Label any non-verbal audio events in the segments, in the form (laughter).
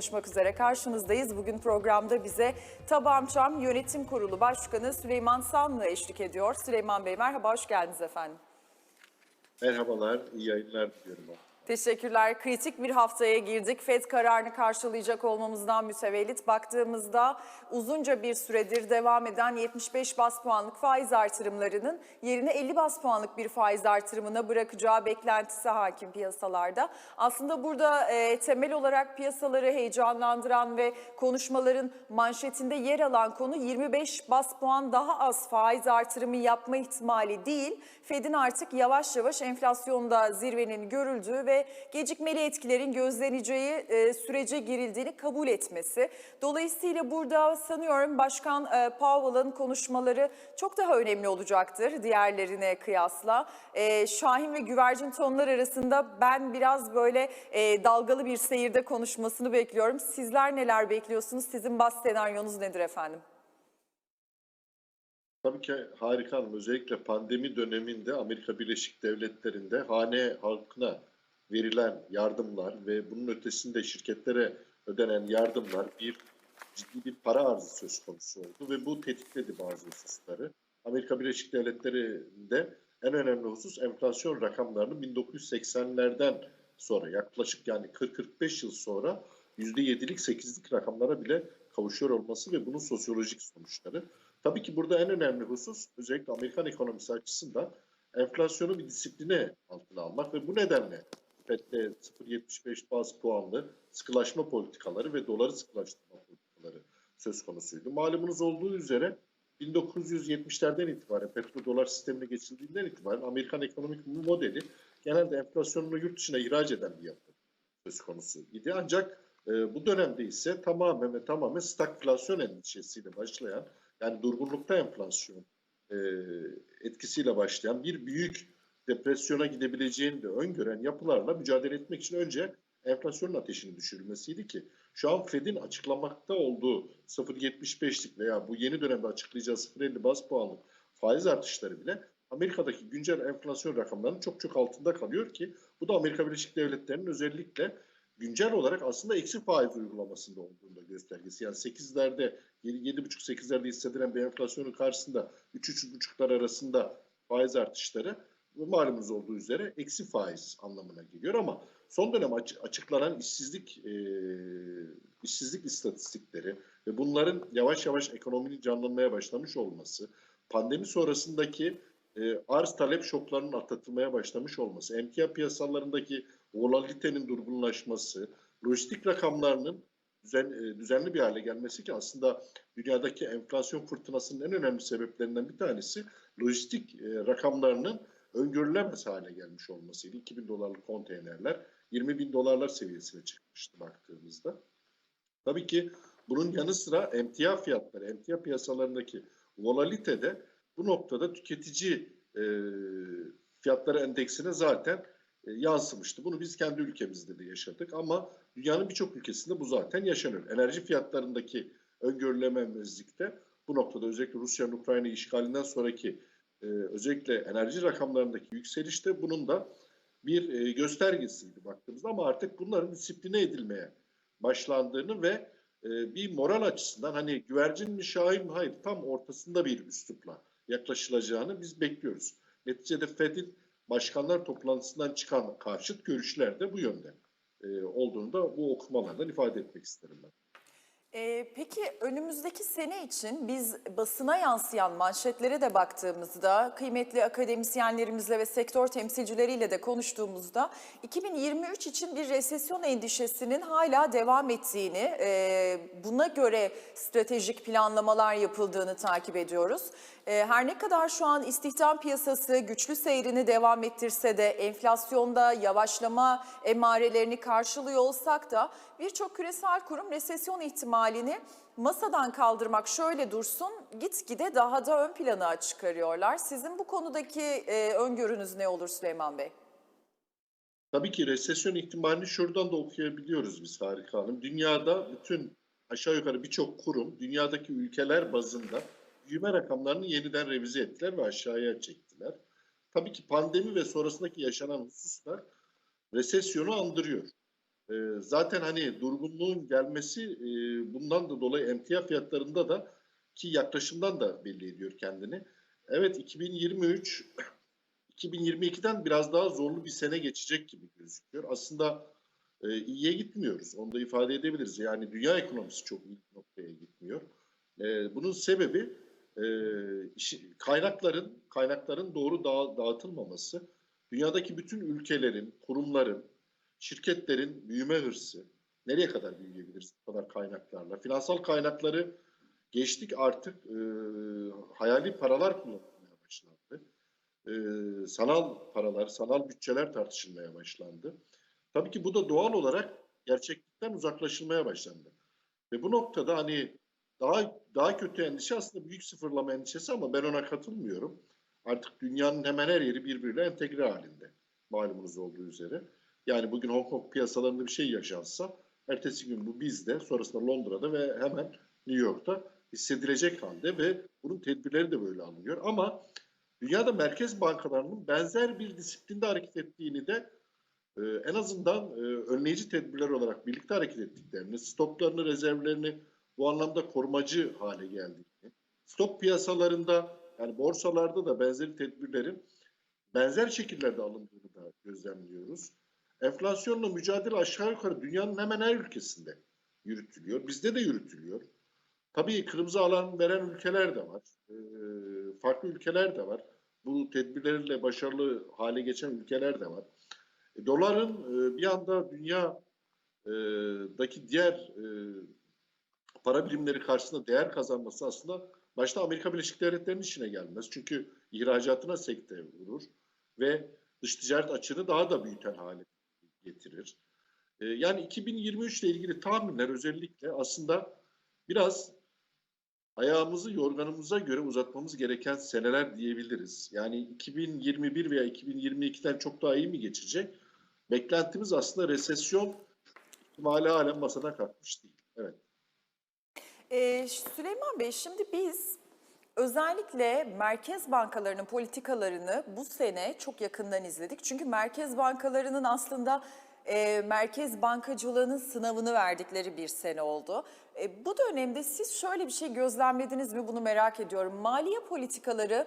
konuşmak üzere karşınızdayız. Bugün programda bize Tabamçam Yönetim Kurulu Başkanı Süleyman Sanlı eşlik ediyor. Süleyman Bey merhaba, hoş geldiniz efendim. Merhabalar, iyi yayınlar diliyorum. Teşekkürler. Kritik bir haftaya girdik. FED kararını karşılayacak olmamızdan mütevellit baktığımızda uzunca bir süredir devam eden 75 bas puanlık faiz artırımlarının yerine 50 bas puanlık bir faiz artırımına bırakacağı beklentisi hakim piyasalarda. Aslında burada e, temel olarak piyasaları heyecanlandıran ve konuşmaların manşetinde yer alan konu 25 bas puan daha az faiz artırımı yapma ihtimali değil. Fed'in artık yavaş yavaş enflasyonda zirvenin görüldüğü ve gecikmeli etkilerin gözleneceği e, sürece girildiğini kabul etmesi. Dolayısıyla burada sanıyorum Başkan e, Powell'ın konuşmaları çok daha önemli olacaktır diğerlerine kıyasla. E, Şahin ve güvercin tonlar arasında ben biraz böyle dalgalı bir seyirde konuşmasını bekliyorum. Sizler neler bekliyorsunuz? Sizin bas senaryonuz nedir efendim? Tabii ki harika hanım. Özellikle pandemi döneminde Amerika Birleşik Devletleri'nde hane halkına verilen yardımlar ve bunun ötesinde şirketlere ödenen yardımlar bir ciddi bir para arzı söz konusu oldu ve bu tetikledi bazı hususları. Amerika Birleşik Devletleri'nde en önemli husus enflasyon rakamlarının 1980'lerden sonra yaklaşık yani 40-45 yıl sonra %7'lik 8'lik rakamlara bile kavuşuyor olması ve bunun sosyolojik sonuçları. Tabii ki burada en önemli husus özellikle Amerikan ekonomisi açısından enflasyonu bir disipline altına almak ve bu nedenle FED'de 0.75 baz puanlı sıkılaşma politikaları ve doları sıkılaştırma politikaları söz konusuydu. Malumunuz olduğu üzere 1970'lerden itibaren petrodolar sistemine geçildiğinden itibaren Amerikan ekonomik modeli genelde enflasyonunu yurt dışına ihraç eden bir yapı söz konusu idi. Ancak e, bu dönemde ise tamamen ve tamamen stagflasyon endişesiyle başlayan yani durgunlukta enflasyon e, etkisiyle başlayan bir büyük depresyona gidebileceğini de öngören yapılarla mücadele etmek için önce enflasyonun ateşini düşürülmesiydi ki şu an Fed'in açıklamakta olduğu 0.75'lik veya bu yeni dönemde açıklayacağı 0.50 baz puanlık faiz artışları bile Amerika'daki güncel enflasyon rakamlarının çok çok altında kalıyor ki bu da Amerika Birleşik Devletleri'nin özellikle güncel olarak aslında eksi faiz uygulamasında olduğunda göstergesi. Yani 8'lerde 7,5-8'lerde hissedilen bir enflasyonun karşısında 3-3,5'lar arasında faiz artışları malumunuz olduğu üzere eksi faiz anlamına geliyor ama son dönem açıklanan işsizlik e, işsizlik istatistikleri ve bunların yavaş yavaş ekonominin canlanmaya başlamış olması, pandemi sonrasındaki e, arz talep şoklarının atlatılmaya başlamış olması, emtia piyasalarındaki volatilitenin durgunlaşması, lojistik rakamlarının düzen, düzenli bir hale gelmesi ki aslında dünyadaki enflasyon fırtınasının en önemli sebeplerinden bir tanesi lojistik rakamlarının öngörülemez hale gelmiş olmasıydı. 2000 dolarlık konteynerler 20 bin dolarlar seviyesine çıkmıştı baktığımızda. Tabii ki bunun yanı sıra emtia fiyatları, emtia piyasalarındaki volatilite de bu noktada tüketici e, fiyatları endeksine zaten e, yansımıştı. Bunu biz kendi ülkemizde de yaşadık ama dünyanın birçok ülkesinde bu zaten yaşanıyor. Enerji fiyatlarındaki öngörülememezlikte bu noktada özellikle Rusya'nın Ukrayna işgalinden sonraki e, özellikle enerji rakamlarındaki yükselişte bunun da bir e, göstergesiydi baktığımızda ama artık bunların disipline edilmeye başlandığını ve e, bir moral açısından hani güvercin mi şahin mi hayır tam ortasında bir üslupla yaklaşılacağını biz bekliyoruz. Neticede FED'in başkanlar toplantısından çıkan karşıt görüşler de bu yönde e, olduğunu da bu okumalardan ifade etmek isterim ben. Ee, peki önümüzdeki sene için biz basına yansıyan manşetlere de baktığımızda, kıymetli akademisyenlerimizle ve sektör temsilcileriyle de konuştuğumuzda 2023 için bir resesyon endişesinin hala devam ettiğini, e, buna göre stratejik planlamalar yapıldığını takip ediyoruz. E, her ne kadar şu an istihdam piyasası güçlü seyrini devam ettirse de enflasyonda yavaşlama emarelerini karşılıyor olsak da birçok küresel kurum resesyon ihtimalini masadan kaldırmak şöyle dursun gitgide daha da ön plana çıkarıyorlar. Sizin bu konudaki e, öngörünüz ne olur Süleyman Bey? Tabii ki resesyon ihtimalini şuradan da okuyabiliyoruz biz Harika Hanım. Dünyada bütün aşağı yukarı birçok kurum dünyadaki ülkeler bazında büyüme rakamlarını yeniden revize ettiler ve aşağıya çektiler. Tabii ki pandemi ve sonrasındaki yaşanan hususlar resesyonu andırıyor. E, zaten hani durgunluğun gelmesi e, bundan da dolayı emtia fiyatlarında da ki yaklaşımdan da belli ediyor kendini. Evet 2023 2022'den biraz daha zorlu bir sene geçecek gibi gözüküyor. Aslında e, iyiye gitmiyoruz. Onu da ifade edebiliriz. Yani dünya ekonomisi çok iyi noktaya gitmiyor. E, bunun sebebi e, işi- kaynakların kaynakların doğru dağı- dağıtılmaması, dünyadaki bütün ülkelerin, kurumların, şirketlerin büyüme hırsı, nereye kadar büyüyebiliriz bu kadar kaynaklarla? Finansal kaynakları geçtik artık e, hayali paralar kullanılmaya başlandı. E, sanal paralar, sanal bütçeler tartışılmaya başlandı. Tabii ki bu da doğal olarak gerçeklikten uzaklaşılmaya başlandı. Ve bu noktada hani daha daha kötü endişe aslında büyük sıfırlama endişesi ama ben ona katılmıyorum. Artık dünyanın hemen her yeri birbiriyle entegre halinde. Malumunuz olduğu üzere. Yani bugün Hong Kong piyasalarında bir şey yaşansa ertesi gün bu bizde, sonrasında Londra'da ve hemen New York'ta hissedilecek halde ve bunun tedbirleri de böyle alınıyor. Ama dünyada merkez bankalarının benzer bir disiplinde hareket ettiğini de e, en azından e, önleyici tedbirler olarak birlikte hareket ettiklerini, stoklarını, rezervlerini bu anlamda korumacı hale geldiğini, stok piyasalarında yani borsalarda da benzeri tedbirlerin benzer şekillerde alındığını da gözlemliyoruz. Enflasyonla mücadele aşağı yukarı dünyanın hemen her ülkesinde yürütülüyor. Bizde de yürütülüyor. Tabii kırmızı alan veren ülkeler de var. Ee, farklı ülkeler de var. Bu tedbirlerle başarılı hale geçen ülkeler de var. E, doların e, bir anda dünyadaki diğer e, para birimleri karşısında değer kazanması aslında başta Amerika Birleşik Devletleri'nin işine gelmez. Çünkü ihracatına sekte vurur ve dış ticaret açığını daha da büyüten hale getirir. E, yani 2023 ile ilgili tahminler özellikle aslında biraz ayağımızı yorganımıza göre uzatmamız gereken seneler diyebiliriz. Yani 2021 veya 2022'den çok daha iyi mi geçecek? Beklentimiz aslında resesyon ihtimali halen masadan kalkmış değil. Evet. Ee, Süleyman Bey şimdi biz özellikle merkez bankalarının politikalarını bu sene çok yakından izledik. Çünkü merkez bankalarının aslında e, merkez bankacılığının sınavını verdikleri bir sene oldu. E, bu dönemde siz şöyle bir şey gözlemlediniz mi bunu merak ediyorum. Maliye politikaları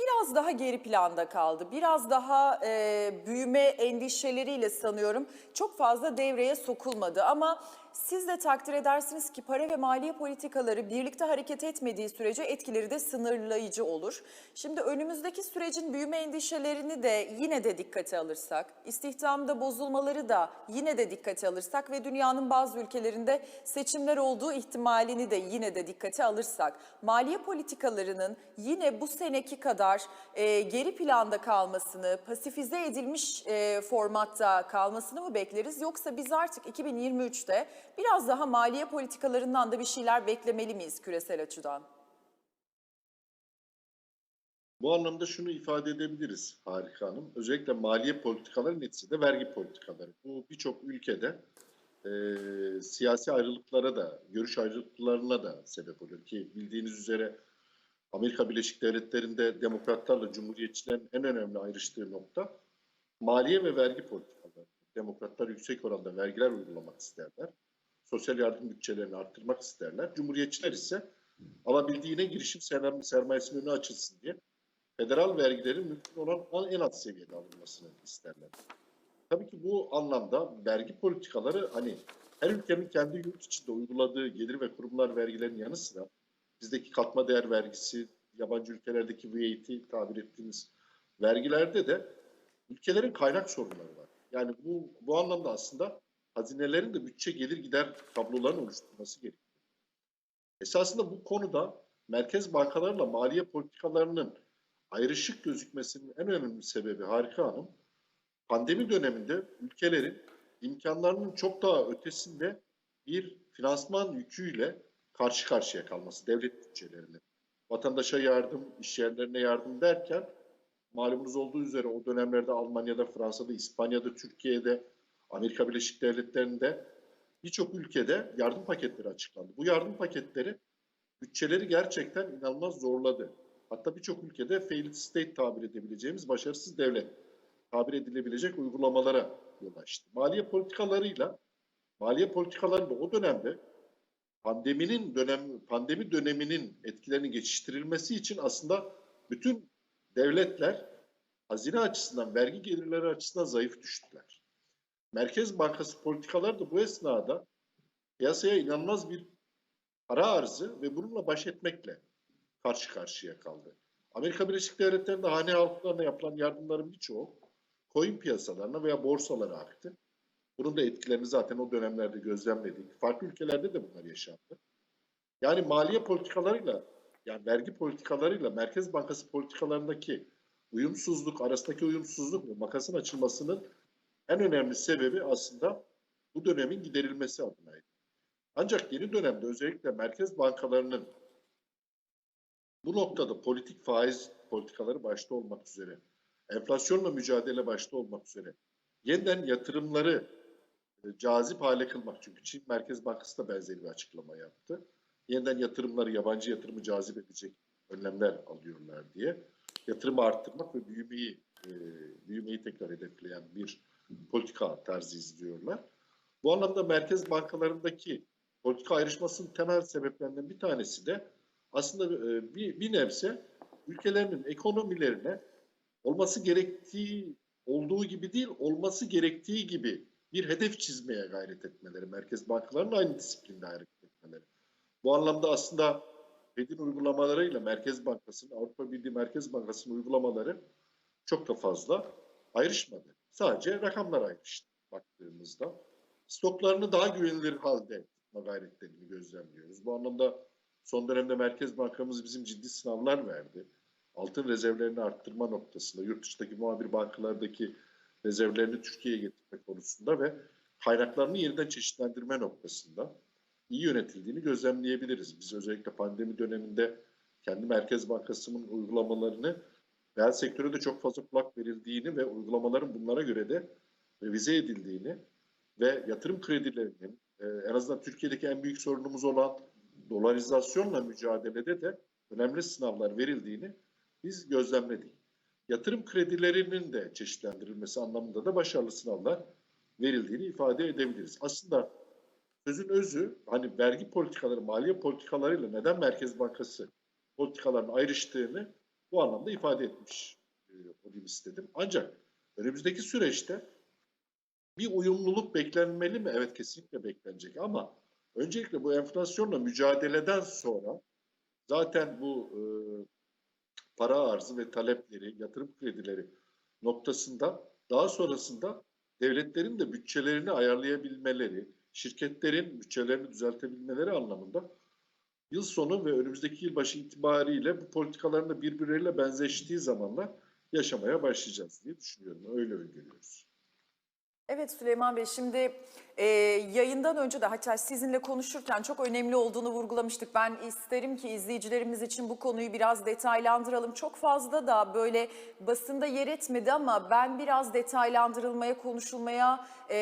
biraz daha geri planda kaldı. Biraz daha e, büyüme endişeleriyle sanıyorum çok fazla devreye sokulmadı. Ama siz de takdir edersiniz ki para ve maliye politikaları birlikte hareket etmediği sürece etkileri de sınırlayıcı olur. Şimdi önümüzdeki sürecin büyüme endişelerini de yine de dikkate alırsak, istihdamda bozulmaları da yine de dikkate alırsak ve dünyanın bazı ülkelerinde seçimler olduğu ihtimalini de yine de dikkate alırsak, maliye politikalarının yine bu seneki kadar e, geri planda kalmasını, pasifize edilmiş e, formatta kalmasını mı bekleriz? Yoksa biz artık 2023'te biraz daha maliye politikalarından da bir şeyler beklemeli miyiz küresel açıdan? Bu anlamda şunu ifade edebiliriz Harika Hanım. Özellikle maliye politikaları neticede vergi politikaları. Bu birçok ülkede e, siyasi ayrılıklara da, görüş ayrılıklarına da sebep oluyor. Ki bildiğiniz üzere Amerika Birleşik Devletleri'nde demokratlarla cumhuriyetçilerin en önemli ayrıştığı nokta maliye ve vergi politikaları. Demokratlar yüksek oranda vergiler uygulamak isterler. Sosyal yardım bütçelerini arttırmak isterler. Cumhuriyetçiler ise alabildiğine girişim serm- sermayesinin önü açılsın diye federal vergilerin mümkün olan en az seviyede alınmasını isterler. Tabii ki bu anlamda vergi politikaları hani her ülkenin kendi yurt içinde uyguladığı gelir ve kurumlar vergilerinin yanı sıra bizdeki katma değer vergisi, yabancı ülkelerdeki VAT tabir ettiğimiz vergilerde de ülkelerin kaynak sorunları var. Yani bu bu anlamda aslında hazinelerin de bütçe gelir gider tablolarını oluşturması gerekiyor. Esasında bu konuda merkez bankalarla maliye politikalarının ayrışık gözükmesinin en önemli sebebi Harika Hanım, pandemi döneminde ülkelerin imkanlarının çok daha ötesinde bir finansman yüküyle karşı karşıya kalması devlet bütçelerine. Vatandaşa yardım, iş yerlerine yardım derken malumunuz olduğu üzere o dönemlerde Almanya'da, Fransa'da, İspanya'da, Türkiye'de, Amerika Birleşik Devletleri'nde birçok ülkede yardım paketleri açıklandı. Bu yardım paketleri bütçeleri gerçekten inanılmaz zorladı. Hatta birçok ülkede failed state tabir edebileceğimiz başarısız devlet tabir edilebilecek uygulamalara yol açtı. Maliye politikalarıyla maliye politikalarında o dönemde pandeminin dönem pandemi döneminin etkilerinin geçiştirilmesi için aslında bütün devletler hazine açısından, vergi gelirleri açısından zayıf düştüler. Merkez Bankası politikaları da bu esnada piyasaya inanılmaz bir para arzı ve bununla baş etmekle karşı karşıya kaldı. Amerika Birleşik Devletleri'nde hane halklarına yapılan yardımların birçoğu coin piyasalarına veya borsalara aktı. Bunun da etkilerini zaten o dönemlerde gözlemledik. Farklı ülkelerde de bunlar yaşandı. Yani maliye politikalarıyla, yani vergi politikalarıyla Merkez Bankası politikalarındaki uyumsuzluk, arasındaki uyumsuzluk ve makasın açılmasının en önemli sebebi aslında bu dönemin giderilmesi adınaydı. Ancak yeni dönemde özellikle merkez bankalarının bu noktada politik faiz politikaları başta olmak üzere, enflasyonla mücadele başta olmak üzere, yeniden yatırımları cazip hale kılmak. Çünkü Çin Merkez Bankası da benzeri bir açıklama yaptı. Yeniden yatırımları, yabancı yatırımı cazip edecek önlemler alıyorlar diye. Yatırımı arttırmak ve büyümeyi e, büyümeyi tekrar hedefleyen bir politika tarzı izliyorlar. Bu anlamda merkez bankalarındaki politika ayrışmasının temel sebeplerinden bir tanesi de aslında e, bir, bir nebze ülkelerinin ekonomilerine olması gerektiği olduğu gibi değil, olması gerektiği gibi bir hedef çizmeye gayret etmeleri, merkez bankalarının aynı disiplinde hareket etmeleri. Bu anlamda aslında Fed'in uygulamalarıyla Merkez Bankası'nın, Avrupa Birliği Merkez Bankası'nın uygulamaları çok da fazla ayrışmadı. Sadece rakamlar ayrıştı baktığımızda. Stoklarını daha güvenilir halde tutma gayretlerini gözlemliyoruz. Bu anlamda son dönemde Merkez Bankamız bizim ciddi sınavlar verdi. Altın rezervlerini arttırma noktasında, yurt dışındaki muhabir bankalardaki rezervlerini Türkiye'ye konusunda ve kaynaklarını yeniden çeşitlendirme noktasında iyi yönetildiğini gözlemleyebiliriz. Biz özellikle pandemi döneminde kendi Merkez Bankası'nın uygulamalarını reel sektöre de çok fazla kulak verildiğini ve uygulamaların bunlara göre de revize edildiğini ve yatırım kredilerinin e, en azından Türkiye'deki en büyük sorunumuz olan dolarizasyonla mücadelede de önemli sınavlar verildiğini biz gözlemledik. Yatırım kredilerinin de çeşitlendirilmesi anlamında da başarılı sınavlar verildiğini ifade edebiliriz. Aslında sözün özü hani vergi politikaları, maliye politikalarıyla neden Merkez Bankası politikalarının ayrıştığını bu anlamda ifade etmiş olayım istedim. Ancak önümüzdeki süreçte bir uyumluluk beklenmeli mi? Evet kesinlikle beklenecek ama öncelikle bu enflasyonla mücadeleden sonra zaten bu e, para arzı ve talepleri, yatırım kredileri noktasında daha sonrasında devletlerin de bütçelerini ayarlayabilmeleri, şirketlerin bütçelerini düzeltebilmeleri anlamında yıl sonu ve önümüzdeki yılbaşı itibariyle bu politikaların da birbirleriyle benzeştiği zamanlar yaşamaya başlayacağız diye düşünüyorum. Öyle öngörüyoruz. Evet Süleyman Bey şimdi e, yayından önce de hatta sizinle konuşurken çok önemli olduğunu vurgulamıştık. Ben isterim ki izleyicilerimiz için bu konuyu biraz detaylandıralım. Çok fazla da böyle basında yer etmedi ama ben biraz detaylandırılmaya, konuşulmaya e,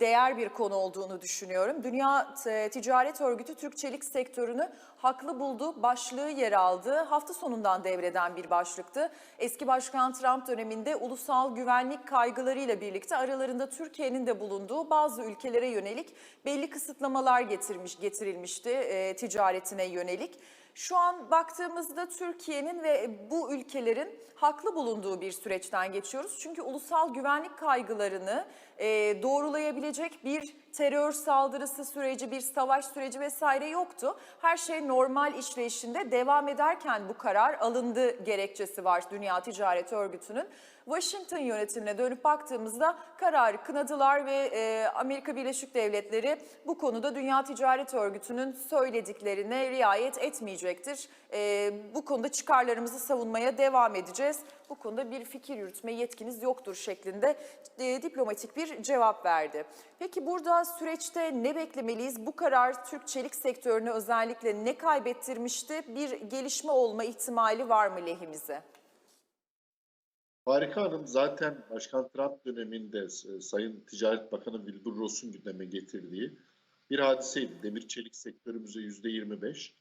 değer bir konu olduğunu düşünüyorum. Dünya T- Ticaret Örgütü Türk çelik sektörünü haklı buldu başlığı yer aldı. Hafta sonundan devreden bir başlıktı. Eski Başkan Trump döneminde ulusal güvenlik kaygılarıyla birlikte aralarında Türkiye'nin de bulunduğu bazı ülkelere yönelik belli kısıtlamalar getirmiş getirilmişti e, ticaretine yönelik. Şu an baktığımızda Türkiye'nin ve bu ülkelerin haklı bulunduğu bir süreçten geçiyoruz. Çünkü ulusal güvenlik kaygılarını e, doğrulayabilecek bir terör saldırısı süreci, bir savaş süreci vesaire yoktu. Her şey normal işleyişinde devam ederken bu karar alındı gerekçesi var Dünya Ticaret Örgütü'nün. Washington yönetimine dönüp baktığımızda kararı kınadılar ve e, Amerika Birleşik Devletleri bu konuda Dünya Ticaret Örgütü'nün söylediklerine riayet etmeyecektir. E, bu konuda çıkarlarımızı savunmaya devam edeceğiz. Bu konuda bir fikir yürütme yetkiniz yoktur şeklinde e, diplomatik bir cevap verdi. Peki burada süreçte ne beklemeliyiz? Bu karar Türk çelik sektörüne özellikle ne kaybettirmişti? Bir gelişme olma ihtimali var mı lehimize? Harika Hanım zaten Başkan Trump döneminde e, Sayın Ticaret Bakanı Wilbur Ross'un gündeme getirdiği bir hadiseydi. Demir çelik sektörümüze yüzde 25,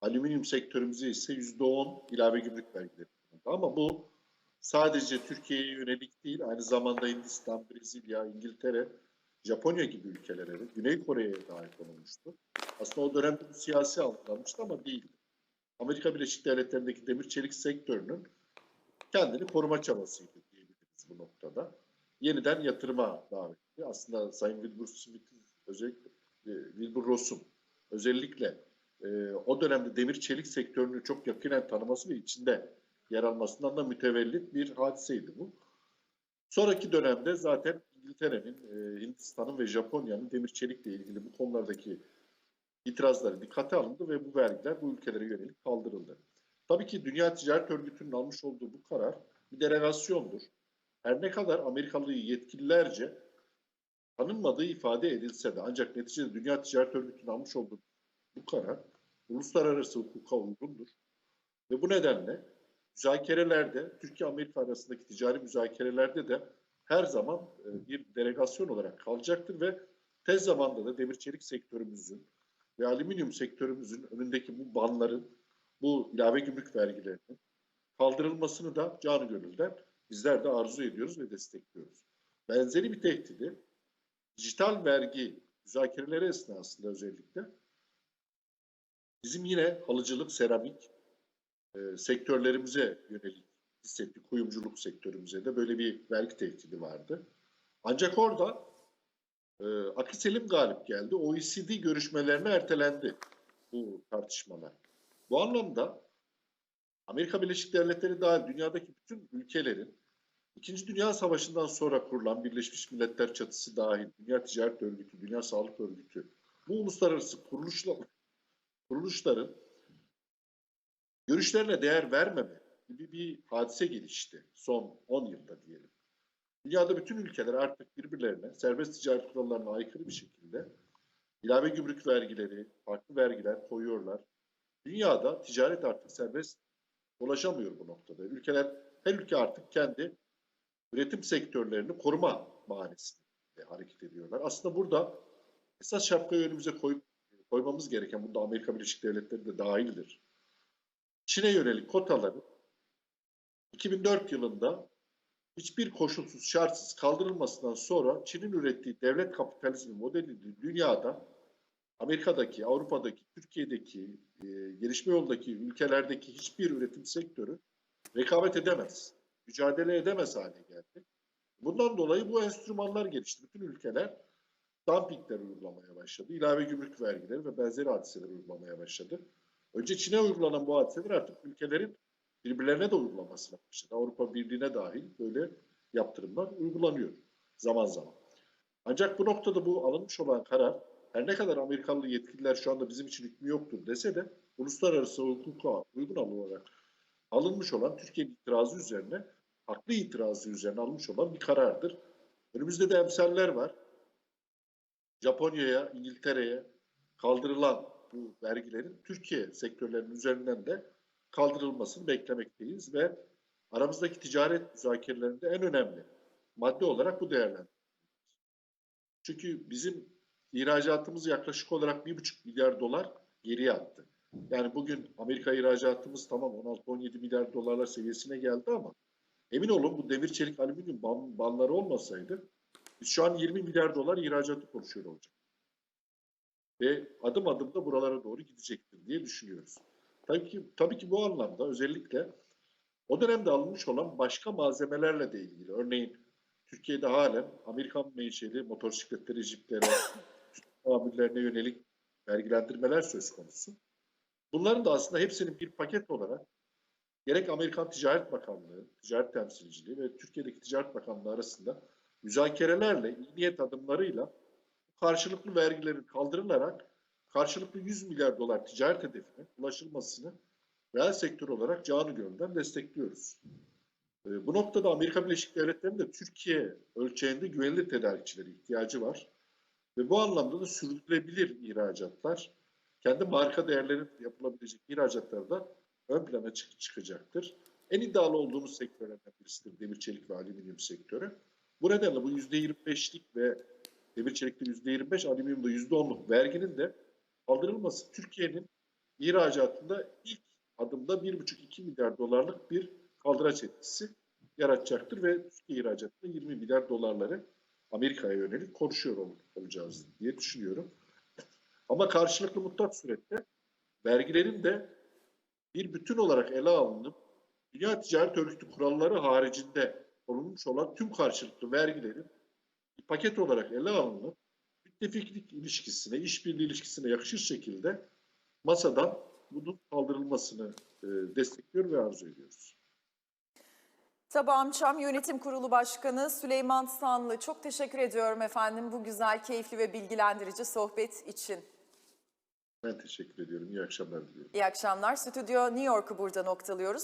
alüminyum sektörümüze ise yüzde 10 ilave gümrük vergileri. Ama bu sadece Türkiye'ye yönelik değil, aynı zamanda Hindistan, Brezilya, İngiltere, Japonya gibi ülkelere, Güney Kore'ye dair konulmuştu. Aslında o dönemde bu siyasi algılanmıştı ama değildi. Amerika Birleşik Devletleri'ndeki demir çelik sektörünün kendini koruma çabasıydı diyebiliriz bu noktada. Yeniden yatırıma davetli. Aslında Sayın Wilbur Smith'in özellikle e, Wilbur Ross'un özellikle e, o dönemde demir çelik sektörünü çok yakinen tanıması ve içinde yer almasından da mütevellit bir hadiseydi bu. Sonraki dönemde zaten İngiltere'nin, e, Hindistan'ın ve Japonya'nın demir çelikle ilgili bu konulardaki itirazları dikkate alındı ve bu vergiler bu ülkelere yönelik kaldırıldı. Tabii ki Dünya Ticaret Örgütü'nün almış olduğu bu karar bir delegasyondur. Her ne kadar Amerikalı yetkililerce tanınmadığı ifade edilse de ancak neticede Dünya Ticaret Örgütü'nün almış olduğu bu karar uluslararası hukuka uygundur. Ve bu nedenle müzakerelerde, Türkiye-Amerika arasındaki ticari müzakerelerde de her zaman e, bir delegasyon olarak kalacaktır ve tez zamanda da demir çelik sektörümüzün ve alüminyum sektörümüzün önündeki bu banların, bu ilave gümrük vergilerinin kaldırılmasını da canı gönülden bizler de arzu ediyoruz ve destekliyoruz. Benzeri bir tehdidi dijital vergi müzakereleri esnasında özellikle bizim yine halıcılık, seramik e, sektörlerimize yönelik hissettik. Kuyumculuk sektörümüze de böyle bir vergi tehdidi vardı. Ancak orada e, akıl selim galip geldi. OECD görüşmelerine ertelendi bu tartışmalar. Bu anlamda Amerika Birleşik Devletleri dahil dünyadaki bütün ülkelerin İkinci Dünya Savaşı'ndan sonra kurulan Birleşmiş Milletler çatısı dahil Dünya Ticaret Örgütü, Dünya Sağlık Örgütü bu uluslararası kuruluşlar, kuruluşların görüşlerine değer vermeme gibi bir hadise gelişti son 10 yılda diyelim. Dünyada bütün ülkeler artık birbirlerine serbest ticaret kurallarına aykırı bir şekilde ilave gümrük vergileri, farklı vergiler koyuyorlar. Dünyada ticaret artık serbest dolaşamıyor bu noktada. Ülkeler, her ülke artık kendi üretim sektörlerini koruma bahanesinde hareket ediyorlar. Aslında burada esas şapkayı önümüze koyup koymamız gereken, bunda Amerika Birleşik Devletleri de dahildir. Çin'e yönelik kotaların 2004 yılında hiçbir koşulsuz şartsız kaldırılmasından sonra Çin'in ürettiği devlet kapitalizmi modeli dünyada Amerika'daki, Avrupa'daki, Türkiye'deki, e, gelişme yoldaki ülkelerdeki hiçbir üretim sektörü rekabet edemez, mücadele edemez hale geldi. Bundan dolayı bu enstrümanlar gelişti. Bütün ülkeler dumpingler uygulamaya başladı. İlave gümrük vergileri ve benzeri hadiseler uygulamaya başladı. Önce Çin'e uygulanan bu hadiseler artık ülkelerin birbirlerine de uygulamasına başladı. Avrupa Birliği'ne dahil böyle yaptırımlar uygulanıyor zaman zaman. Ancak bu noktada bu alınmış olan karar her ne kadar Amerikalı yetkililer şu anda bizim için hükmü yoktur dese de uluslararası hukuka uygun olarak alınmış olan Türkiye'nin itirazı üzerine, haklı itirazı üzerine alınmış olan bir karardır. Önümüzde de emsaller var. Japonya'ya, İngiltere'ye kaldırılan bu vergilerin Türkiye sektörlerinin üzerinden de kaldırılmasını beklemekteyiz ve aramızdaki ticaret müzakerelerinde en önemli madde olarak bu değerlendirilir. Çünkü bizim ihracatımız yaklaşık olarak 1,5 milyar dolar geriye attı. Yani bugün Amerika ihracatımız tamam 16-17 milyar dolarlar seviyesine geldi ama emin olun bu demir çelik alüminyum ban, banları olmasaydı biz şu an 20 milyar dolar ihracatı konuşuyor olacak. Ve adım adım da buralara doğru gidecektir diye düşünüyoruz. Tabii ki, tabii ki bu anlamda özellikle o dönemde alınmış olan başka malzemelerle de ilgili. Örneğin Türkiye'de halen Amerikan menşeli motosikletlere, jiplere, (laughs) amirlerine yönelik vergilendirmeler söz konusu. Bunların da aslında hepsinin bir paket olarak gerek Amerikan Ticaret Bakanlığı, Ticaret Temsilciliği ve Türkiye'deki Ticaret Bakanlığı arasında müzakerelerle, iyi niyet adımlarıyla karşılıklı vergilerin kaldırılarak karşılıklı 100 milyar dolar ticaret hedefine ulaşılmasını reel sektör olarak canı gönülden destekliyoruz. E, bu noktada Amerika Birleşik Devletleri'nin de Türkiye ölçeğinde güvenilir tedarikçilere ihtiyacı var. Ve bu anlamda da sürdürülebilir ihracatlar, kendi marka değerlerinin yapılabilecek ihracatlar da ön plana çık çıkacaktır. En iddialı olduğumuz sektörlerden birisidir demir, çelik ve alüminyum sektörü. Bu nedenle bu %25'lik ve demir çelikte %25, alüminyumda %10'luk verginin de kaldırılması Türkiye'nin ihracatında ilk adımda 1,5-2 milyar dolarlık bir kaldıraç etkisi yaratacaktır ve Türkiye ihracatında 20 milyar dolarları Amerika'ya yönelik konuşuyor ol- olacağız diye düşünüyorum. Ama karşılıklı mutlak surette vergilerin de bir bütün olarak ele alınıp Dünya Ticaret Örgütü kuralları haricinde konulmuş olan tüm karşılıklı vergilerin paket olarak ele alınıp müttefiklik ilişkisine, işbirliği ilişkisine yakışır şekilde masadan bunun kaldırılmasını e, destekliyor ve arzu ediyoruz. Tabağım Çam Yönetim Kurulu Başkanı Süleyman Sanlı çok teşekkür ediyorum efendim bu güzel, keyifli ve bilgilendirici sohbet için. Ben teşekkür ediyorum. İyi akşamlar diliyorum. İyi akşamlar. Stüdyo New York'u burada noktalıyoruz.